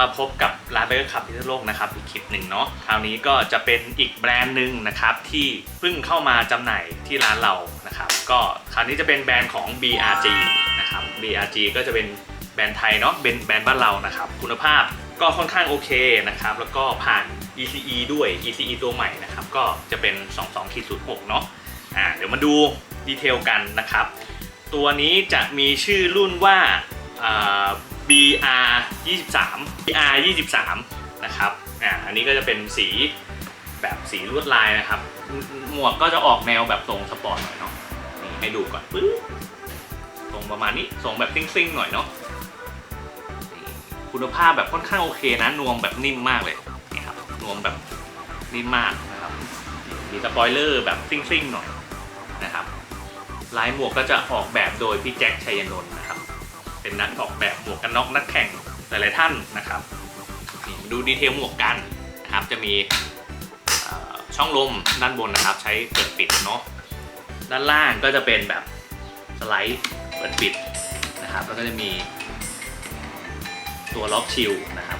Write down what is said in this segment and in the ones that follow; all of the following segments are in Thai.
มาพบกับร้านเบเกอร์ขับพิษณุโลกนะครับอีกคลิปหนึ่งเนาะคราวนี้ก็จะเป็นอีกแบรนด์หนึ่งนะครับที่เพิ่งเข้ามาจำหน่ายที่ร้านเรานะครับก็คราวนี้จะเป็นแบรนด์ของ BRG นะครับ BRG ก็จะเป็นแบรนด์ไทยเนาะเป็นแบรนด์บ้านเรานะครับคุณภาพก็ค่อนข้างโอเคนะครับแล้วก็ผ่าน ECE ด้วย ECE ตัวใหม่นะครับก็จะเป็น 22.06 เนาะอ่าเดี๋ยวมาดูดีเทลกันนะครับ ตัวนี้จะมีชื่อรุ่นว่า BR 23 BR 23นะครับอ่าอันนี้ก็จะเป็นสีแบบสีลวดลายนะครับ หมวกก็จะออกแนวแบบทรงสปอร์ตหน่อยเนาะนี่ให้ดูก่อนปึ๊บทรงประมาณนี้ทรงแบบซิ่งๆหน่อยเนาะคุณภาพแบบค่อนข้างโอเคนะนวมแบบนิ่มมากเลยนี่ครับนวมแบบนิ่มมากนะครับมีสปอยเลอร์แบบซิ่งๆหน่อยนะครับลายหมวกก็จะออกแบบโดยพี่แจ็คชัยนนท์นะครับ เป็นนักออกแบบหมวกกันน็อกนักแข่งหลายๆท่านนะครับนี่ดูดีเทลหมวกกันนะครับจะมีช่องลมด้านบนนะครับ ใช้เปิดปิดเนาะด้านล่างก็จะเป็นแบบสไลด์เปิดปิดนะครับ แล้วก็จะมีตัวล็อกชิลนะครับ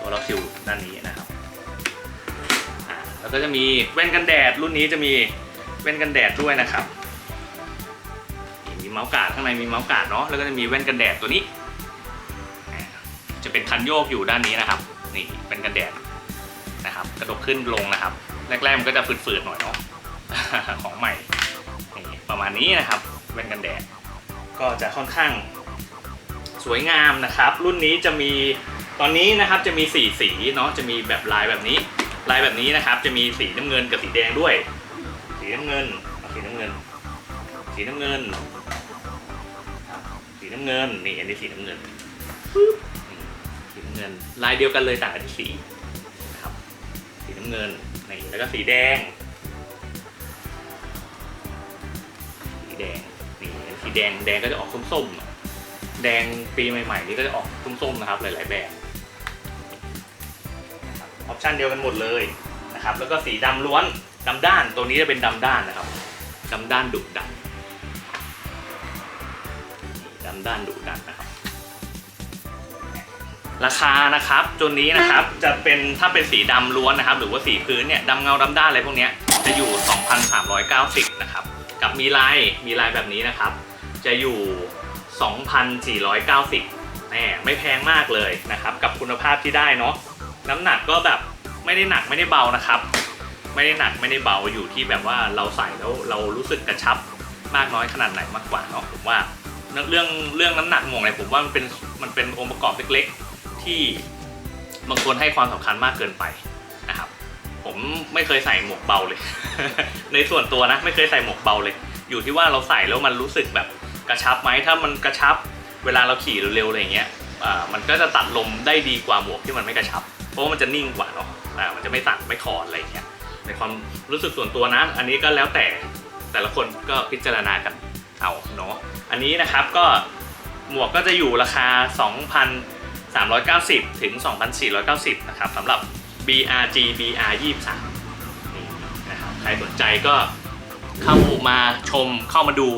ตัวล็อกชิลด้านนี้นะครับแล้วก็จะมีแว่นกันแดดรุ่นนี้จะมีแว่นกันแดดด้วยนะครับ มีเมาส์การ์ดข้างในมีเมาส์การ์ดเนาะแล้วก็จะมีแว่นกันแดดตัวนี้ จะเป็นคันโยกอยู่ด้านนี้นะครับนี่เป็นกันแดดนะครับ กระดกขึ้นลงนะครับ แรกๆมันก็จะฝืดๆหน่อยเนาะของใหม่นี่ประมาณนี้นะครับแว่นกันแดดก็จะค่อนข้างสวยงามนะครับ รุ่นนี้จะมีตอนนี้นะครับจะมีสีสีเนาะจะมีแบบลายแบบนี้ ลายแบบนี้นะครับ จะมีสีน้ำเงินกับสีแดงด้วย สีน้ำเงินสีน้ำเงิน สีน้ำเงิน สีน้ำเงินนี่อันนี้สีน้ำเงินสีน้ำเงิน ลายเดียวกันเลยต่างกันที่สีครับ สีน้ำเงินนี่แล้วก็สีแดง สีแดงนี่สีแดงแดงก็จะออกส้มๆอะแดงปีใหม่ๆนี่ก็จะออกส้มๆนะครับ หลายๆแบบนะครับออปชั่นเดียวกันหมดเลยนะครับ แล้วก็สีดำล้วนดำด้านตัวนี้จะเป็นดำด้านนะครับดำด้านดุดัน ดำด้านดุดันนะครับ ราคานะครับตัวนี้นะครับจะเป็นถ้าเป็นสีดำล้วนนะครับ หรือว่าสีพื้นเนี่ยดำเงาดำด้านอะไรพวกนี้จะอยู่ 2,390นะครับกับมีลายมีลายแบบนี้นะครับ จะอยู่ 2,490แหมไม่แพงมากเลยนะครับ กับคุณภาพที่ได้เนาะน้ำหนักก็แบบไม่ได้หนักไม่ได้เบานะครับ ไม่ได้หนักไม่ได้เบาอยู่ที่แบบว่าเราใส่แล้วเรารู้สึกกระชับมากน้อยขนาดไหนมากกว่าเนาะผมว่า เรื่องเรื่องน้ำหนักหมวกเนี่ยผมว่ามันเป็นมันเป็นองค์ประกอบเล็กๆ ที่บางคนให้ความสำคัญมากเกินไปนะครับ ผมไม่เคยใส่หมวกเบาเลย ในส่วนตัวนะไม่เคยใส่หมวกเบาเลย อยู่ที่ว่าเราใส่แล้วมันรู้สึกแบบกระชับไหมถ้ามันกระชับ เวลาเราขี่เร็วๆอะไรเงี้ยมันก็จะตัดลมได้ดีกว่าหมวกที่มันไม่กระชับ เพราะว่ามันจะนิ่งกว่าเนาะมันจะไม่สั่นไม่คลอนอะไรเงี้ยในความรู้สึกส่วนตัวนะ อันนี้ก็แล้วแต่แต่ละคนก็พิจารณากันเอาเนาะ นนี้นะครับก็หมวกก็จะอยู่ราคา 2,390 ถึง 2,490 นะครับสำหรับ BRG BR 23นี่นะครับใครสนใจก็เข้ามาชมเข้ามาดู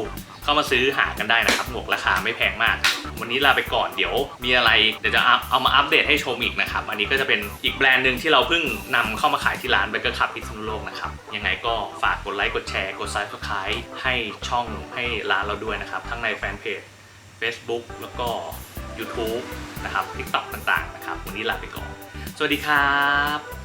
เข้ามาซื้อหากันได้นะครับ หมวกราคาไม่แพงมาก วันนี้ลาไปก่อนเดี๋ยวมีอะไรเดี๋ยวจะเอามาอัปเดตให้ชมอีกนะครับ อันนี้ก็จะเป็นอีกแบรนด์หนึ่งที่เราเพิ่งนำเข้ามาขายที่ร้านเบเกอร์คับพิษณุโลกนะครับยังไงก็ฝากกดไลค์กดแชร์กด subscribe ให้ช่องให้ร้านเราด้วยนะครับทั้งในแฟนเพจ Facebook แล้วก็ YouTube นะครับ TikTok ต่างๆนะครับ วันนี้ลาไปก่อน สวัสดีครับ